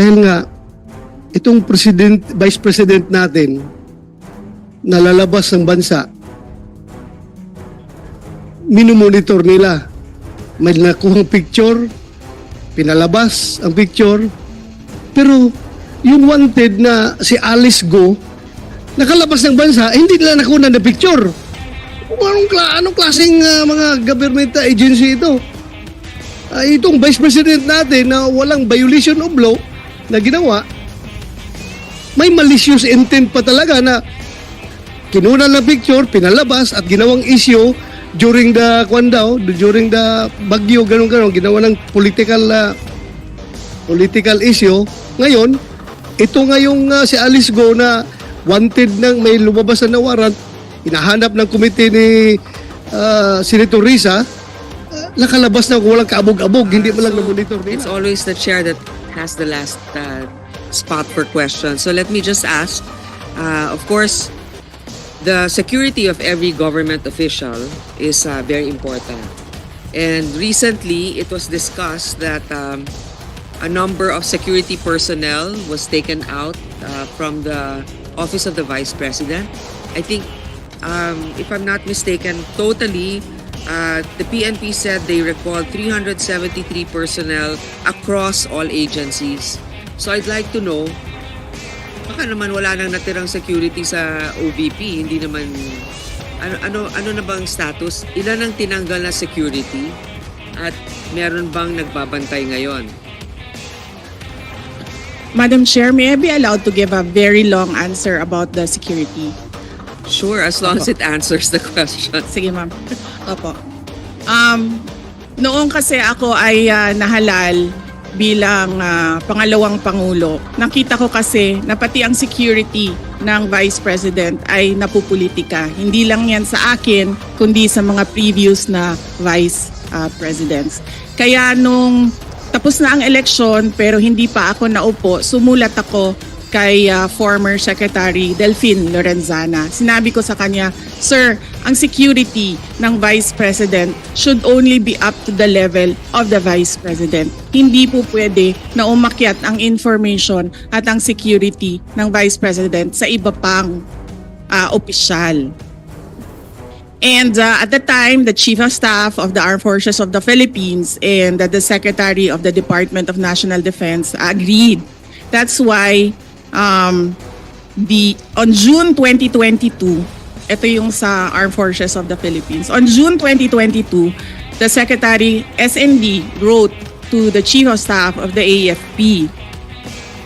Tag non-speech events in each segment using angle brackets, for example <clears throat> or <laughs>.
Dahil nga, itong president, vice president natin, nalalabas ng bansa, minumonitor nila. May nakuhang picture, pinalabas ang picture, pero yung wanted na si Alice Go, nakalabas ng bansa, eh, hindi nila nakuha na picture. Anong, anong klaseng ah, mga government agency ito? Ah, itong vice president natin na walang violation of law na ginawa, may malicious intent pa talaga na kinuna ng picture, pinalabas at ginawang issue during the kwan daw, during the bagyo, ganun ganun, ginawa ng political ah, political issue. Ngayon, ito ngayong uh, si Alice Go na wanted ng may lumabas na warrant, hinahanap ng komite ni ah, Senator Risa, ah, nakalabas na walang kaabog-abog, hindi mo lang na-monitor It's nila. always the chair that has the last uh, spot for questions. So let me just ask, uh, of course, the security of every government official is uh, very important. And recently, it was discussed that um, a number of security personnel was taken out uh, from the office of the vice president. I think, um, if I'm not mistaken, totally, uh, the PNP said they recalled 373 personnel across all agencies. So I'd like to know, baka naman wala nang natirang security sa OVP, hindi naman, ano, ano, ano na bang status? Ilan ang tinanggal na security? At meron bang nagbabantay ngayon? Madam Chair, may I be allowed to give a very long answer about the security? Sure, as long as it answers the <laughs> question. Sige, ma'am. Opo. Um, noong kasi ako ay ah, nahalal bilang ah, pangalawang pangulo, nakita ko kasi na pati ang security ng Vice President ay napupolitika. Hindi lang yan sa akin, kundi sa mga previous na Vice ah, Presidents. Kaya nung tapos na ang eleksyon pero hindi pa ako naupo, sumulat ako kay uh, former Secretary Delphine Lorenzana. Sinabi ko sa kanya, Sir, ang security ng Vice President should only be up to the level of the Vice President. Hindi po pwede na umakyat ang information at ang security ng Vice President sa iba pang uh, opisyal. And uh, at the time, the Chief of Staff of the Armed Forces of the Philippines and uh, the Secretary of the Department of National Defense agreed. That's why um, the on June 2022, ito yung sa Armed Forces of the Philippines. On June 2022, the Secretary SND wrote to the Chief of Staff of the AFP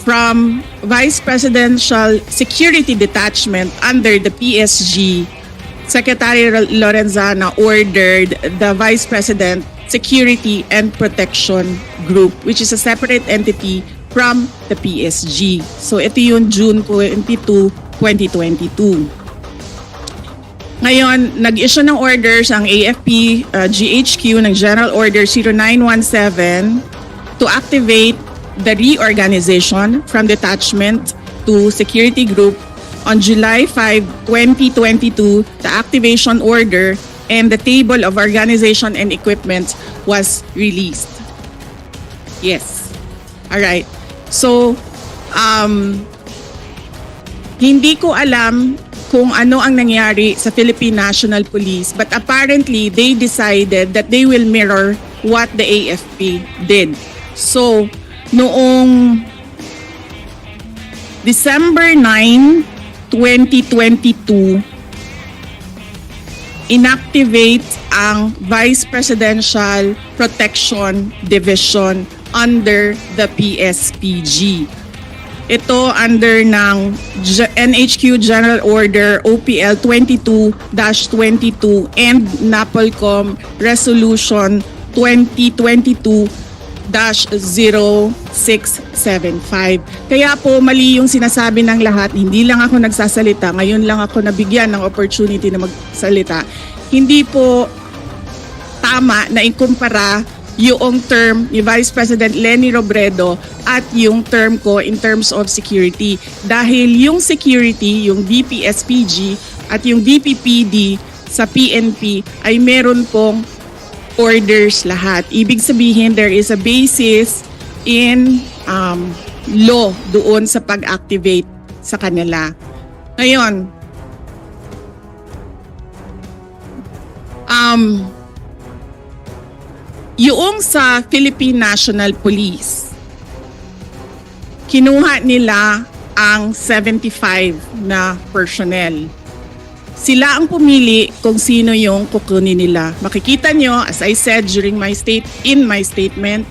from Vice Presidential Security Detachment under the PSG, Secretary Lorenzana ordered the Vice President Security and Protection Group, which is a separate entity from the PSG. So ito yung June 22, 2022. Ngayon, nag-issue ng orders ang AFP uh, GHQ ng General Order 0917 to activate the reorganization from detachment to security group on July 5, 2022, the activation order and the table of organization and equipment was released. Yes. All right. So, um, hindi ko alam kung ano ang nangyari sa Philippine National Police but apparently they decided that they will mirror what the AFP did. So, noong December 9, 2022, inactivate ang Vice Presidential Protection Division under the PSPG. Ito under ng NHQ General Order OPL 22-22 and NAPOLCOM Resolution 2022-0675. Kaya po mali yung sinasabi ng lahat, hindi lang ako nagsasalita, ngayon lang ako nabigyan ng opportunity na magsalita. Hindi po tama na ikumpara yung term ni Vice President Lenny Robredo at yung term ko in terms of security. Dahil yung security, yung DPSPG at yung DPPD sa PNP ay meron pong orders lahat. Ibig sabihin, there is a basis in um, law doon sa pag-activate sa kanila. Ngayon, um, yung sa Philippine National Police, kinuha nila ang 75 na personnel. Sila ang pumili kung sino yung kukunin nila. Makikita nyo, as I said during my state, in my statement,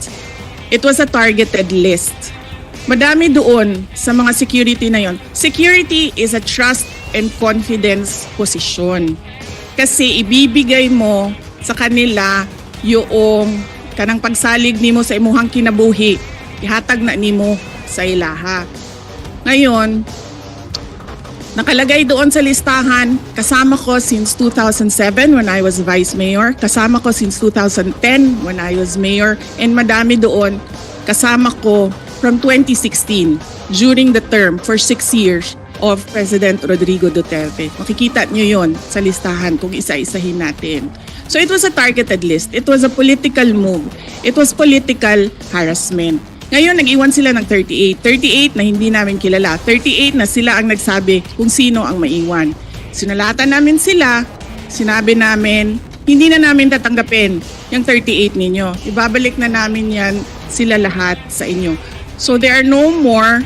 it was a targeted list. Madami doon sa mga security na yon. Security is a trust and confidence position. Kasi ibibigay mo sa kanila yung kanang pagsalig nimo sa imuhang kinabuhi. Ihatag na nimo sa ilaha. Ngayon, nakalagay doon sa listahan, kasama ko since 2007 when I was vice mayor, kasama ko since 2010 when I was mayor, and madami doon kasama ko from 2016 during the term for six years of President Rodrigo Duterte. Makikita nyo yon sa listahan kung isa-isahin natin. So it was a targeted list. It was a political move. It was political harassment. Ngayon, nag-iwan sila ng 38. 38 na hindi namin kilala. 38 na sila ang nagsabi kung sino ang maiwan. Sinalatan namin sila. Sinabi namin, hindi na namin tatanggapin yung 38 ninyo. Ibabalik na namin yan sila lahat sa inyo. So there are no more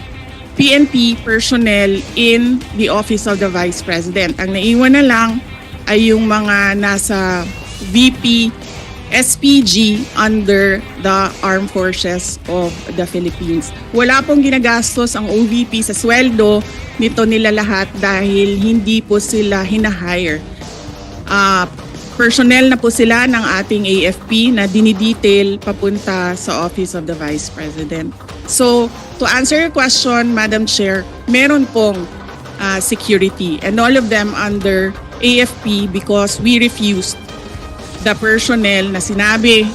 PNP personnel in the Office of the Vice President. Ang naiwan na lang ay yung mga nasa VP SPG under the Armed Forces of the Philippines. Wala pong ginagastos ang OVP sa sweldo nito nila lahat dahil hindi po sila hinahire. Ah, personnel na po sila ng ating AFP na dinidetail papunta sa Office of the Vice President. So, to answer your question, Madam Chair, meron pong ah, security and all of them under AFP because we refused the personnel na sinabi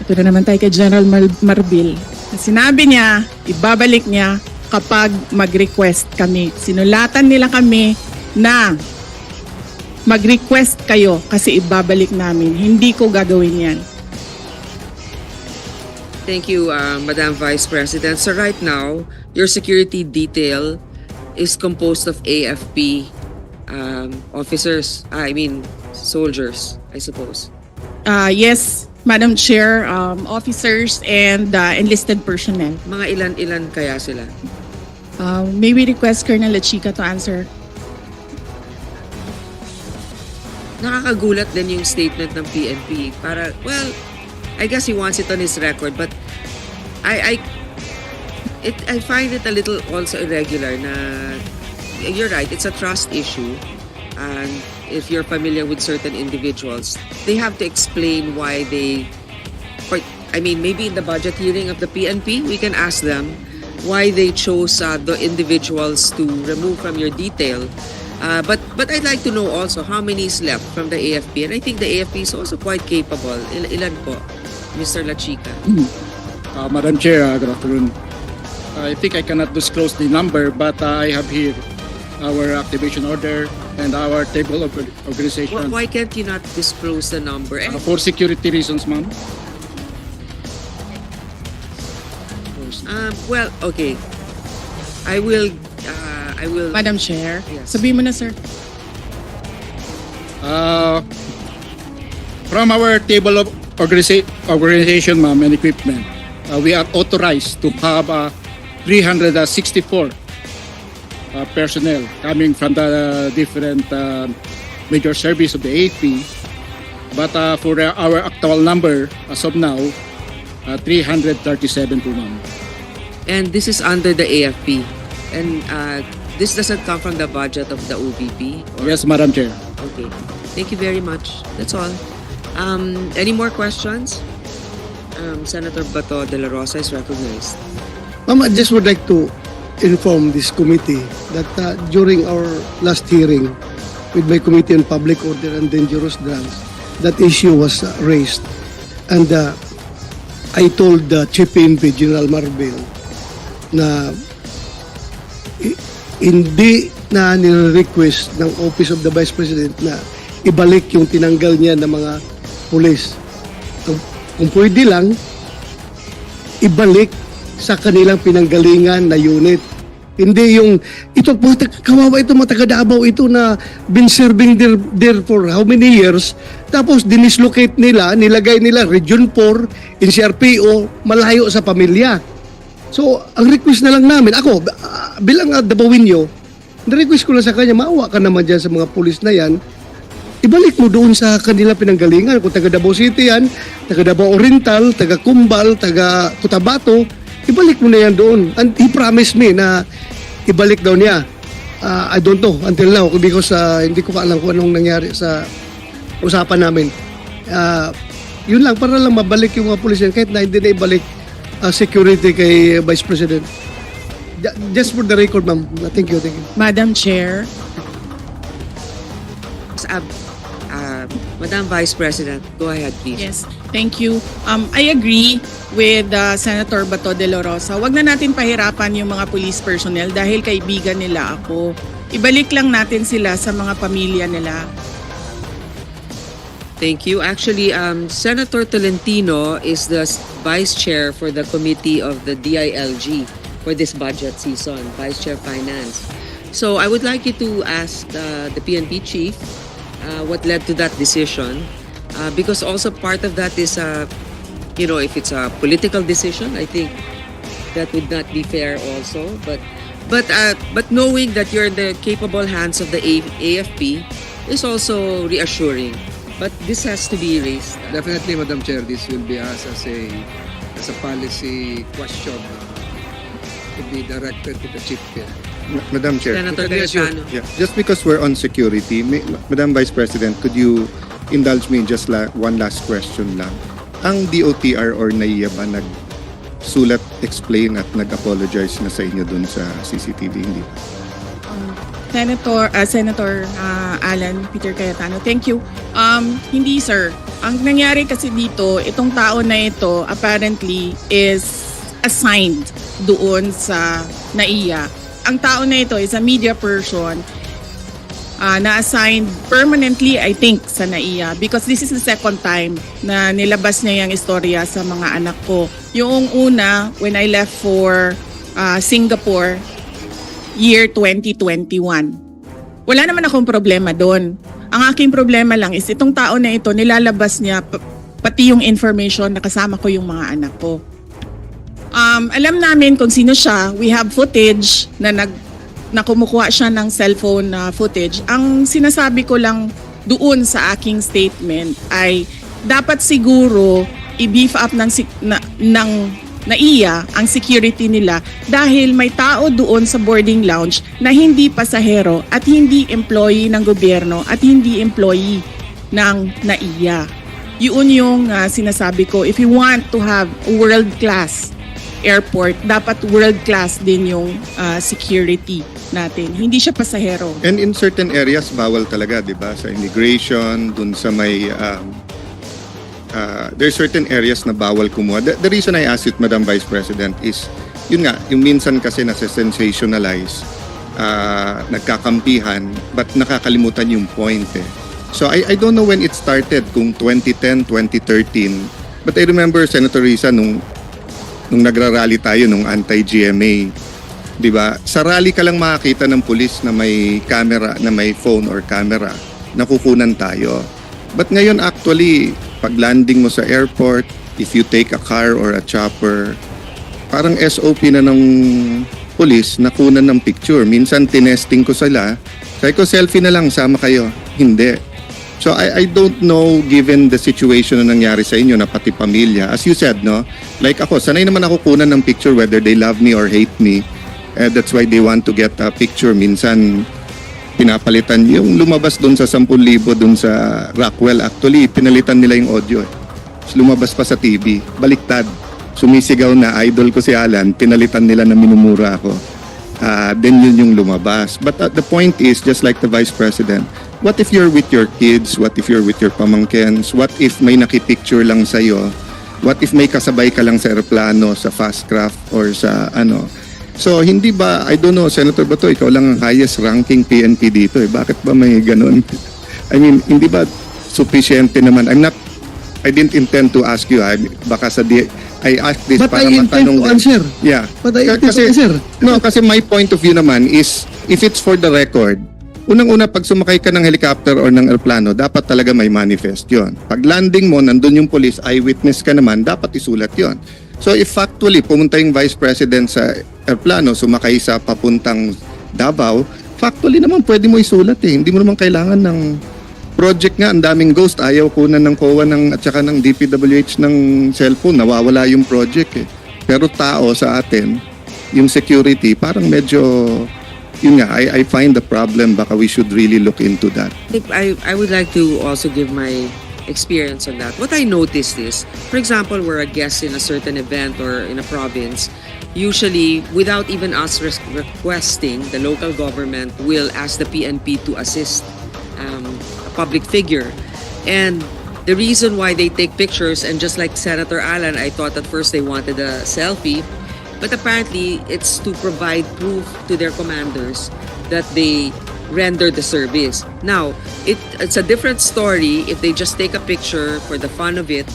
ito na naman tayo kay General Mar- Marbil na sinabi niya, ibabalik niya kapag mag-request kami. Sinulatan nila kami na mag-request kayo kasi ibabalik namin. Hindi ko gagawin yan. Thank you, uh, Madam Vice President. So right now, your security detail is composed of AFP um, officers, I mean soldiers, I suppose. Uh, yes, Madam Chair, um, officers and uh, enlisted personnel. Mga ilan-ilan kaya sila? Uh, may we request Colonel Lachica to answer? Nakakagulat din yung statement ng PNP. Para, well, I guess he wants it on his record, but I, I, it, I find it a little also irregular na, you're right, it's a trust issue. And if you're familiar with certain individuals, they have to explain why they, I mean, maybe in the budget hearing of the PNP, we can ask them why they chose uh, the individuals to remove from your detail. Uh, but but I'd like to know also how many is left from the AFP, and I think the AFP is also quite capable. Il- ilan po, Mr. Lachica? Uh, Madam Chair, uh, good afternoon. I think I cannot disclose the number, but uh, I have here our activation order and our table of Wh- organization Why can't you not disclose the number? uh, for security reasons, ma'am. um, well, okay, I will. I will. Madam Chair, Yes. sabihin mo na sir. Uh, from our table of organiza- organization, ma'am, and equipment, uh, we are authorized to have uh, 364 uh, personnel coming from the different uh, major service of the AFP. But uh, for uh, our actual number, as of now, uh, 337 po, ma'am. And this is under the AFP, and uh, this doesn't come from the budget of the OVP. or- Yes, Madam Chair. Okay. Thank you very much. That's all. Um, any more questions? Um, Senator Bato de la Rosa is recognized. Ma'am, I just would like to inform this committee that uh, during our last hearing with my Committee on Public Order and Dangerous Drugs, that issue was uh, raised. And uh, I told the Chief PNP, General Marbil, na hindi na nire-request ng Office of the Vice President na ibalik yung tinanggal niya ng mga pulis. Kung, pwede lang, ibalik sa kanilang pinanggalingan na unit. Hindi yung, ito po, kawawa ito mga taga Davao ito na been serving there, there for how many years, tapos dinislocate nila, nilagay nila Region 4, NCRPO, malayo sa pamilya. So, ang request na lang namin, ako, ah, bilang uh, Dabawinyo, request ko lang sa kanya, maawa ka naman dyan sa mga pulis na yan, ibalik mo doon sa kanila pinanggalingan. Kung taga Davao City yan, taga Davao Oriental, taga Kumbal, taga Cotabato, ibalik mo na yan doon. And he promised me na ibalik daw niya. Ah, I don't know until now because ah, hindi ko pa alam kung anong nangyari sa usapan namin. Ah, yun lang, para lang mabalik yung mga pulis yan kahit na hindi na ibalik ah, security kay Vice President. Ju- Just for the record, ma'am. Thank you, thank you. Madam Chair, Uh, uh, Madam Vice President, go ahead, please. Yes, thank you. Um, I agree with uh, Senator Bato de la Rosa. Huwag na natin pahirapan yung mga police personnel dahil kaibigan nila ako. Ibalik lang natin sila sa mga pamilya nila. Thank you. Actually, um, Senator Tolentino is the vice chair for the committee of the DILG for this budget season, vice chair finance. So I would like you to ask uh, the PNP chief uh, what led to that decision, uh, because also part of that is, uh, you know, if it's a political decision, I think that would not be fair also. But but uh, but knowing that you're in the capable hands of the AFP is also reassuring. But this has to be raised. Definitely, Madam Chair, this will be asked as a as a policy question uh, to be directed to the chief. Ma- Madam Chair, Senator Yes, you- Cayetano. yeah, just because we're on security, may, Madam Vice President, could you indulge me in just la, one last question lang? Ang DOTR or NAIA ba nag-sulat, explain at nag-apologize na sa inyo dun sa CCTV? Hindi. Senator, uh, Senator uh, Alan Peter Cayetano, thank you. Um, hindi sir. Ang nangyari kasi dito, itong tao na ito apparently is assigned doon sa NAIA. Ang tao na ito is a media person uh, na-assigned permanently, I think, sa NAIA because this is the second time na nilabas niya yung istorya sa mga anak ko. Yung una, when I left for uh, Singapore, year 2021. Wala naman akong problema doon. Ang aking problema lang is itong tao na ito, nilalabas niya pa- pati yung information na kasama ko yung mga anak ko. Um, alam namin kung sino siya. We have footage na nag na kumukuha siya ng cellphone na footage. Ang sinasabi ko lang doon sa aking statement ay dapat siguro i-beef up ng na, ng naiya ang security nila dahil may tao doon sa boarding lounge na hindi pasahero at hindi employee ng gobyerno at hindi employee ng naiya. Yun yung ah, sinasabi ko. If you want to have world-class airport, dapat world-class din yung ah, security natin. Hindi siya pasahero. And in certain areas, bawal talaga, di ba? Sa immigration, dun sa may... Um, uh, there's certain areas na bawal kumuha. The, the reason I asked it, Madam Vice President, is yun nga, yung minsan kasi nasa-sensationalize, uh, nagkakampihan, but nakakalimutan yung point eh. So I, I don't know when it started, kung 2010, 2013, but I remember Senator Risa nung nung nagrarally tayo nung anti-GMA 'di ba? Sa rally ka lang makakita ng pulis na may camera, na may phone or camera, nakukunan tayo. But ngayon actually, pag landing mo sa airport, if you take a car or a chopper, parang SOP na ng pulis, nakunan ng picture. Minsan tinesting ko sila, sabi ko selfie na lang, sama kayo. Hindi. So I, I don't know given the situation na nangyari sa inyo na pati pamilya. As you said, no? Like ako, sanay naman ako kunan ng picture whether they love me or hate me. Eh, that's why they want to get a picture. Minsan, pinapalitan yung lumabas doon sa 10,000 doon sa Rockwell. Actually, pinalitan nila yung audio. eh. Tapos lumabas pa sa TV. Baliktad. Sumisigaw na idol ko si Alan. Pinalitan nila na minumura ako. Ah, then yun yung lumabas. But uh, the point is, just like the Vice President, what if you're with your kids? What if you're with your pamangkens? What if may nakipicture lang sa'yo? What if may kasabay ka lang sa aeroplano, sa fast craft, or sa ano? So, hindi ba, I don't know, Senator Bato, ikaw lang ang highest ranking PNP dito eh. Bakit ba may ganun? <laughs> I mean, hindi ba sufficiente naman? I'm not, I didn't intend to ask you, ah, baka sa, D- I ask this But para I intend matanong to din. answer. Yeah. But I intend to answer. No, kasi my point of view naman is, if it's for the record, unang-una, pag sumakay ka ng helicopter or ng aeroplano, dapat talaga may manifest yon. Pag landing mo, nandun yung police, eyewitness ka naman, dapat isulat yon. So if factually, pumunta yung vice president sa aeroplano, sumakay sa papuntang Davao, factually naman pwede mo isulat eh. Hindi mo naman kailangan ng project nga, ang daming ghost. Ayaw kunan ng COA ng, at saka ng DPWH ng cellphone. Nawawala yung project eh. Pero tao sa atin, yung security, parang medyo, yun nga, I, I find the problem. Baka we should really look into that. I, I would like to also give my experience on that. What I noticed is, for example, we're a guest in a certain event or in a province. Usually, without even us requesting, the local government will ask the PNP to assist um, a public figure. And the reason why they take pictures, and just like Senator Alan, I thought at first they wanted a selfie, but apparently it's to provide proof to their commanders that they render the service. Now, it, it's a different story if they just take a picture for the fun of it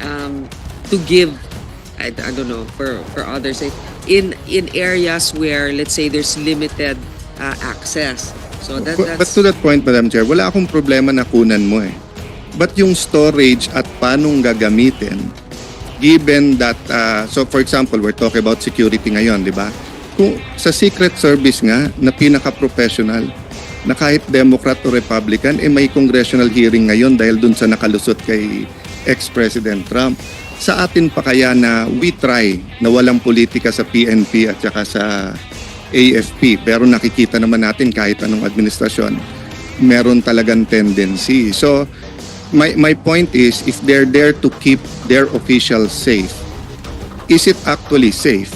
um, to give, I, I don't know, for, for others, in, in areas where, let's say, there's limited uh, access. So that, But, but that's... to that point, Madam Chair, wala akong problema na kunan mo eh. But yung storage at paanong gagamitin, given that, uh, so for example, we're talking about security ngayon, di ba? Kung sa Secret Service nga, na pinaka-professional, na kahit Democrat o Republican, eh may congressional hearing ngayon dahil dun sa nakalusot kay ex-President Trump. Sa atin pa kaya na we try na walang politika sa PNP at saka sa AFP pero nakikita naman natin kahit anong administrasyon meron talagang tendency. So my my point is if they're there to keep their officials safe, is it actually safe?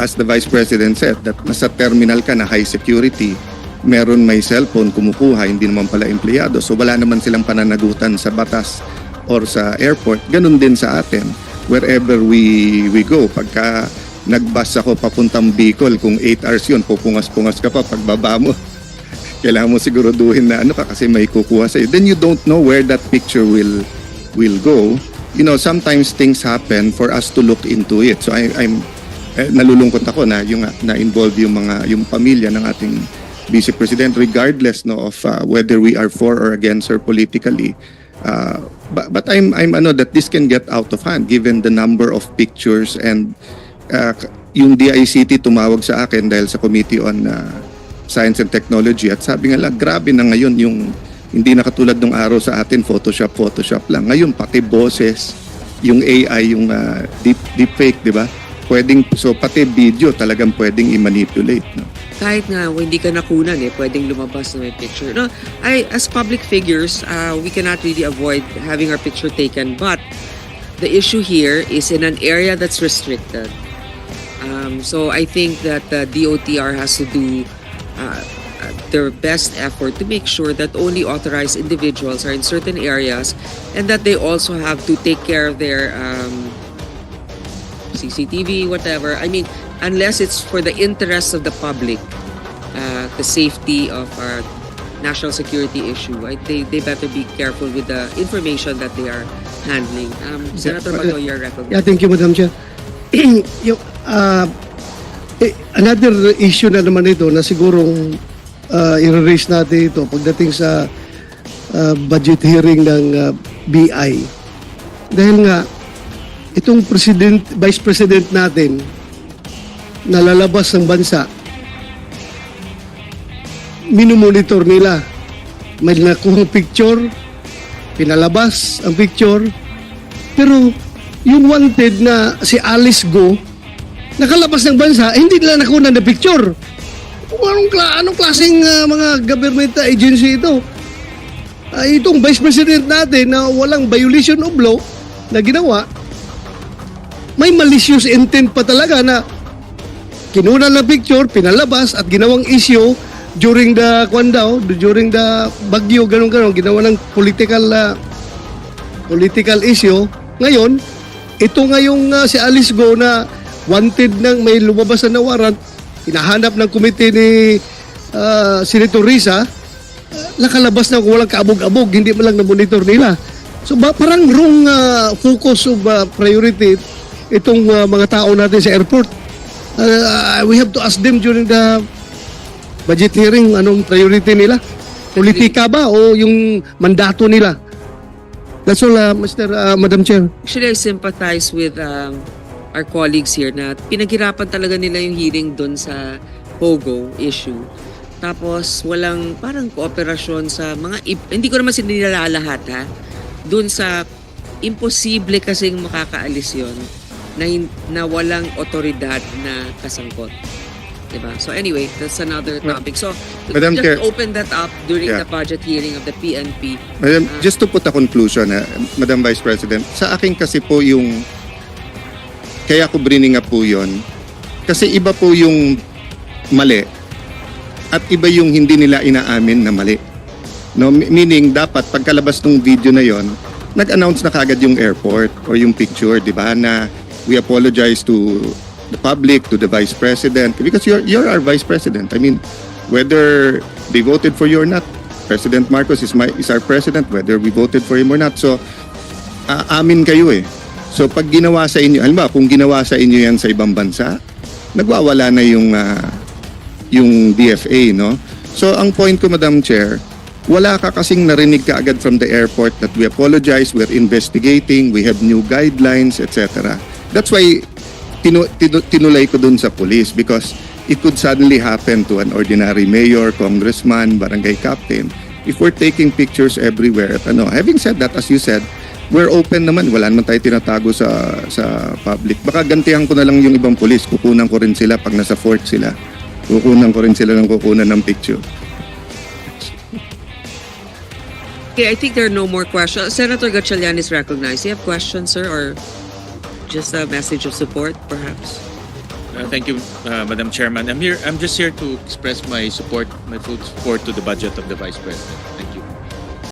As the Vice President said, that nasa terminal ka na high security, meron may cellphone kumukuha, hindi naman pala empleyado. So wala naman silang pananagutan sa batas or sa airport. Ganun din sa atin. Wherever we we go, pagka nagbus ako papuntang Bicol, kung 8 hours yun, pupungas-pungas ka pa pagbaba mo <laughs> kailangan mo siguraduhin na ano ka kasi may kukuha sa'yo. Then you don't know where that picture will will go. You know, sometimes things happen for us to look into it. So I, I'm eh, nalulungkot ako na yung na involve yung mga yung pamilya ng ating vice president regardless no of uh, whether we are for or against her politically. Uh, but but I'm I'm ano that this can get out of hand given the number of pictures and uh, yung DICT tumawag sa akin dahil sa Committee on uh, Science and Technology at sabi nga lang, grabe na ngayon yung hindi na katulad nung araw sa atin, Photoshop, Photoshop lang. Ngayon, pati boses, yung AI, yung uh, deep, deep fake, di ba? Pwedeng, so pati video talagang pwedeng i-manipulate. No? Kahit nga hindi ka nakunan eh, pwedeng lumabas na may picture. No, I, as public figures, uh, we cannot really avoid having our picture taken. But the issue here is in an area that's restricted. Um, so I think that the DOTR has to do uh, uh, their best effort to make sure that only authorized individuals are in certain areas and that they also have to take care of their um, CCTV, whatever. I mean, unless it's for the interests of the public, uh, the safety of our national security issue, I, they, they better be careful with the information that they are handling. Um, Senator Bato, you're recognized. Yeah, thank you, Madam Chair. <clears throat> yung, uh, eh, another issue na naman ito na sigurong uh, i-raise natin ito pagdating sa uh, budget hearing ng uh, BI. Dahil nga, itong president, vice president natin na lalabas ng bansa, minumonitor nila. May nakuhang picture, pinalabas ang picture, pero yung wanted na si Alice Go, nakalabas ng bansa, hindi nila nakuha na picture. Kung anong, anong klaseng ah, mga government agency ito? Ah, itong vice president natin na walang violation of law na ginawa, may malicious intent pa talaga na kinuna ng picture, pinalabas at ginawang issue during the kwan daw, during the bagyo, ganun ganun, ginawa ng political ah, political issue. Ngayon, ito nga yung ah, si Alice Go na wanted nang may lumabas na warrant, hinahanap ng komite ni ah, Senator Risa, ah, nakalabas na kung walang kaabog-abog, hindi man lang na-monitor nila. So ba, parang wrong ah, focus of ah, priority itong uh, mga tao natin sa airport. Uh, we have to ask them during the budget hearing anong priority nila. Politika ba o yung mandato nila? That's all, uh, Mr. uh, Madam Chair. Actually, I sympathize with um, our colleagues here na pinaghirapan talaga nila yung hearing doon sa Pogo issue. Tapos walang parang kooperasyon sa mga, hindi ko naman sinilala lahat ha, doon sa imposible kasing makakaalis yon na, na walang otoridad na kasangkot. Diba? So anyway, that's another topic. So Madam just Chair. open that up during Yeah. the budget hearing of the PNP. Madam, just to put a conclusion, uh, Madam Vice President, sa akin kasi po yung, kaya ko bringing up po yun, kasi iba po yung mali at iba yung hindi nila inaamin na mali. No, M- meaning dapat pagkalabas ng video na yon, nag-announce na kagad yung airport or yung picture, di ba, na we apologize to the public, to the Vice President, because you're, you're our Vice President. I mean, whether they voted for you or not, President Marcos is, my, is our President, whether we voted for him or not. So, ah, amin kayo eh. So, pag ginawa sa inyo, alam ba, kung ginawa sa inyo yan sa ibang bansa, nagwawala na yung, ah, yung DFA, no? So, ang point ko, Madam Chair, wala ka kasing narinig ka agad from the airport that we apologize, we're investigating, we have new guidelines, etc. That's why tinu, tinu, tinulay ko dun sa police because it could suddenly happen to an ordinary mayor, congressman, barangay captain if we're taking pictures everywhere at ano. Having said that, as you said, we're open naman. Wala naman tayo tinatago sa sa public. Baka gantihan ko na lang yung ibang police. Kukunan ko rin sila pag nasa fort sila. Kukunan ko rin sila ng kukunan ng picture. Okay, I think there are no more questions. Senator Gatchalian is recognized. You have questions, sir, or just a message of support, perhaps? Uh, thank you, uh, Madam Chairman. I'm here. I'm just here to express my support, my full support to the budget of the Vice President.